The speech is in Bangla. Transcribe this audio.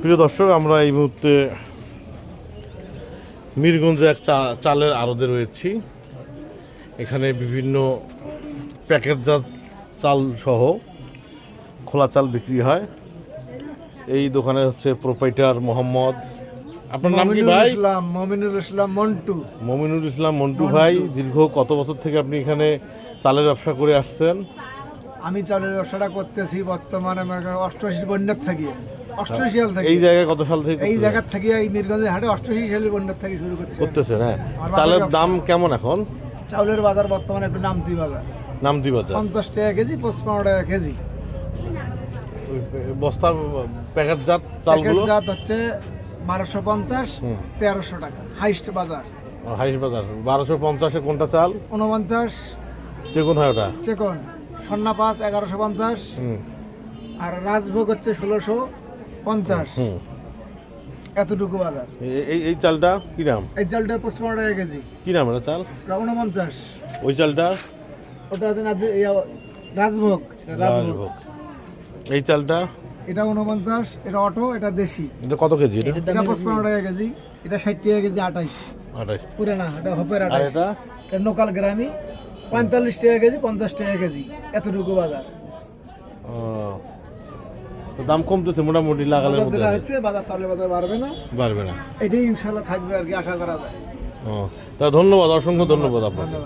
প্রিয় দর্শক আমরা এই মুহূর্তে মিরগঞ্জে এক চালের আড়তে রয়েছি। এখানে বিভিন্ন প্যাকেটজাত চাল সহ খোলা চাল বিক্রি হয়। এই দোকানে হচ্ছে প্রোপাইটার মোহাম্মদ। আপনার নাম কি ভাই? ইসলাম মমিনুল ইসলাম মন্টু। মমিনুল ইসলাম মন্টু ভাই দীর্ঘ কত বছর থেকে আপনি এখানে চালের ব্যবসা করে আসছেন? আমি চালের ব্যবসাটা করতেছি বর্তমানে অষ্টআশি বন্যার থাকি। অষ্টআশি সাল থেকে। এই জায়গায় কত সাল থেকে এই? জায়গার থেকে এই মিরগঞ্জের হাটে অষ্টআশি সালের বন্যার থেকে শুরু করছে। করতেছেন হ্যাঁ। চালের দাম কেমন এখন? চাউলের বাজার বর্তমানে একটু নামতি বাজার। নামতি বাজার। পঞ্চাশ টাকা কেজি পঁচপান্ন টাকা কেজি। বস্তা প্যাকেটজাত চালগুলো? জাত হচ্ছে বারোশো পঞ্চাশ তেরোশো টাকা হাইস্ট বাজার। হাইস বাজার। বারোশো পঞ্চাশে কোনটা চাল? উনপঞ্চাশ চেগুন হয় ওটা? চেকন। সন্না পাঁচ এগারোশো পঞ্চাশ। আর রাজভোগ হচ্ছে ষোলোশো। পঞ্চাশ। এতটুকু বাজার। এই এই চালটা কি নাম? এই চালটা পঁচপান্ন টাকা কেজি। কি নাম এটা চাল? উনপঞ্চাশ ওই চালটা? ওটা আছে না রাজভোগ। রাজভোগ। এই চালটা? এটা উনপঞ্চাশ এটা অটো এটা দেশি। এটা কত কেজি এটা? এটা পঁচপান্ন টাকা কেজি এটা ষাট টাকা কেজি আঠাইশ আঠাশ। পুরানা এটা হপের আঠাইশ এটা লোকাল গ্রামী পঁয়তাল্লিশ টাকা কেজি পঞ্চাশ টাকা কেজি এতটুকু বাজার। ও, তো দাম কমতেছে মোটামুটি মধ্যে যেটা হচ্ছে বাজার সামনে বাজার বাড়বে না। বাড়বে না। এটাই ইনশাল্লাহ থাকবে আর কি আশা করা যায়। ও তা ধন্যবাদ অসংখ্য ধন্যবাদ আপনাকে।